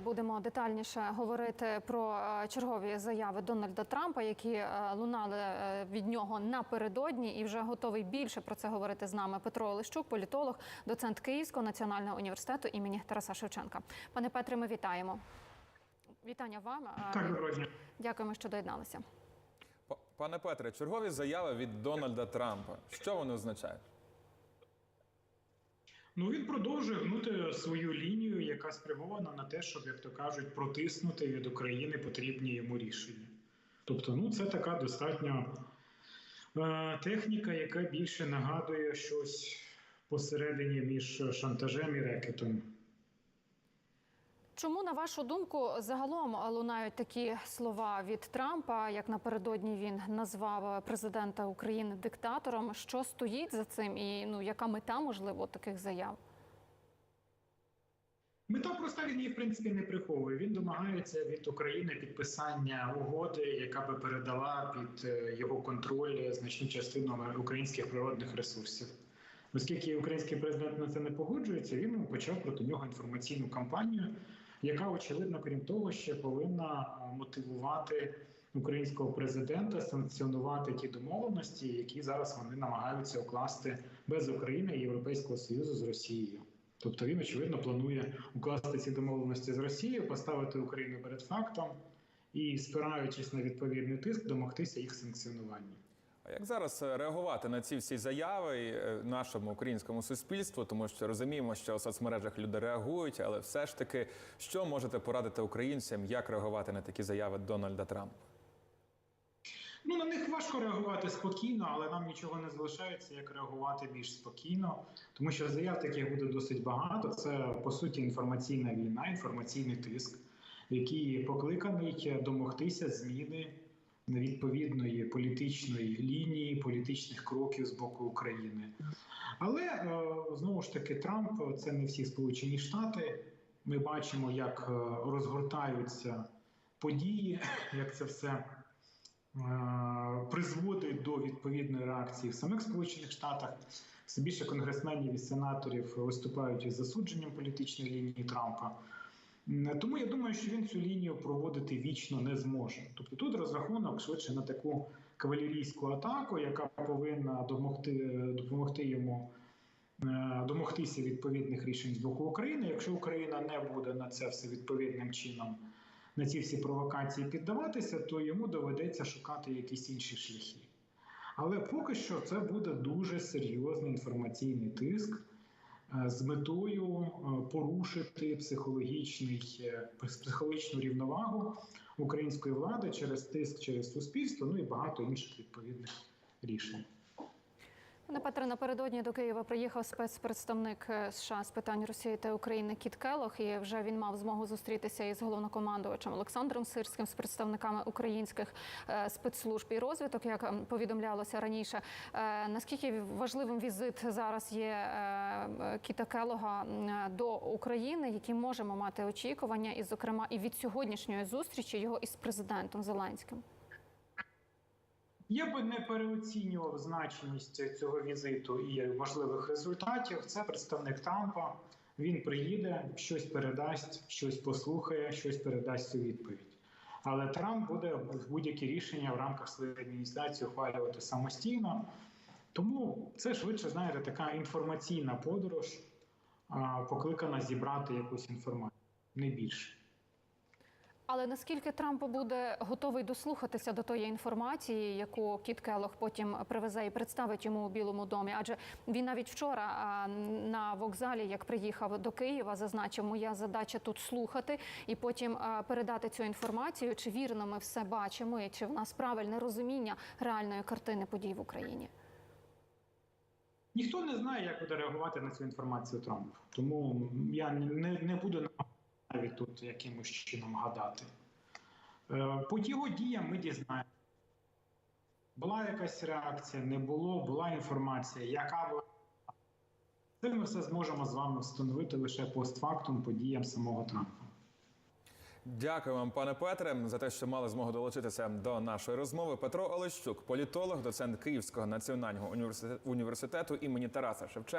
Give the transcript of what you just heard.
будемо детальніше говорити про е, чергові заяви Дональда Трампа, які е, лунали е, від нього напередодні, і вже готовий більше про це говорити з нами. Петро Олещук, політолог, доцент Київського національного університету імені Тараса Шевченка. Пане Петре, ми вітаємо. Вітання вам. Так. Дякуємо, що доєдналися. Пане Петре, чергові заяви від Дональда Трампа. Що вони означають? Ну він продовжує гнути свою лінію, яка спрямована на те, щоб, як то кажуть, протиснути від України потрібні йому рішення. Тобто, ну це така достатньо е, техніка, яка більше нагадує щось посередині між шантажем і рекетом. Чому, на вашу думку, загалом лунають такі слова від Трампа, як напередодні він назвав президента України диктатором? Що стоїть за цим, і ну яка мета можливо таких заяв? Мета проста він її в принципі не приховує. Він домагається від України підписання угоди, яка би передала під е, його контроль значну частину українських природних ресурсів. Оскільки український президент на це не погоджується, він почав проти нього інформаційну кампанію, яка очевидно, крім того, ще повинна е, мотивувати українського президента санкціонувати ті домовленості, які зараз вони намагаються укласти без України і Європейського союзу з Росією. Тобто він очевидно планує укласти ці домовленості з Росією, поставити Україну перед фактом і, спираючись на відповідний тиск, домогтися їх санкціонування. А як зараз е, реагувати на ці всі заяви е, нашому українському суспільству? Тому що розуміємо, що у соцмережах люди реагують, але все ж таки, що можете порадити українцям, як реагувати на такі заяви Дональда Трампа? Ну на них важко реагувати спокійно, але нам нічого не залишається, як реагувати більш спокійно, тому що заяв таких буде досить багато. Це по суті інформаційна війна, інформаційний тиск, який покликаний домогтися зміни відповідної політичної лінії, політичних кроків з боку України. Але е, знову ж таки, Трамп це не всі Сполучені Штати. Ми бачимо, як е, розгортаються події, як це все. Е, призводить до відповідної реакції в самих Сполучених Штатах. Все більше конгресменів і сенаторів виступають із засудженням політичної лінії Трампа. Тому я думаю, що він цю лінію проводити вічно не зможе. Тобто тут розрахунок швидше на таку кавалерійську атаку, яка повинна домогти, допомогти йому е, домогтися відповідних рішень з боку України. Якщо Україна не буде на це все відповідним чином на ці всі провокації піддаватися, то йому доведеться шукати якісь інші шляхи. Але поки що це буде дуже серйозний інформаційний тиск е, з метою е, порушити психологічний, е, психологічну рівновагу української влади через тиск через суспільство, ну і багато інших відповідних рішень. Пане Петре, напередодні до Києва приїхав спецпредставник е, США з питань Росії та України Кіт Келох, і вже він мав змогу зустрітися із головнокомандувачем Олександром Сирським з представниками українських е, спецслужб і розвиток, як ем, повідомлялося раніше. Е, Наскільки важливим візит зараз є Кіта Келога до України, які можемо мати очікування, і зокрема і від сьогоднішньої зустрічі його із президентом Зеленським? Я би не переоцінював значність цього візиту і можливих результатів. Це представник Трампа. Він приїде, щось передасть, щось послухає, щось передасть у відповідь. Але Трамп буде будь-які рішення в рамках своєї адміністрації ухвалювати самостійно. Тому це швидше, знаєте, така інформаційна подорож, покликана зібрати якусь інформацію, не більше. Але наскільки Трамп буде готовий дослухатися до тої інформації, яку Кіт Келох потім привезе і представить йому у Білому домі? Адже він навіть вчора на вокзалі, як приїхав до Києва, зазначив, моя задача тут слухати і потім передати цю інформацію, чи вірно ми все бачимо, і чи в нас правильне розуміння реальної картини подій в Україні. Ніхто не знає, як буде реагувати на цю інформацію Трамп. Тому я не, не буду навіть тут якимось чином гадати. Е, По його діям ми дізнаємося. Була якась реакція, не було, була інформація, яка була. Це ми все зможемо з вами встановити лише постфактум по діям самого Трампа. Дякую вам, пане Петре, за те, що мали змогу долучитися до нашої розмови. Петро Олещук, політолог, доцент Київського національного університету імені Тараса Шевченка.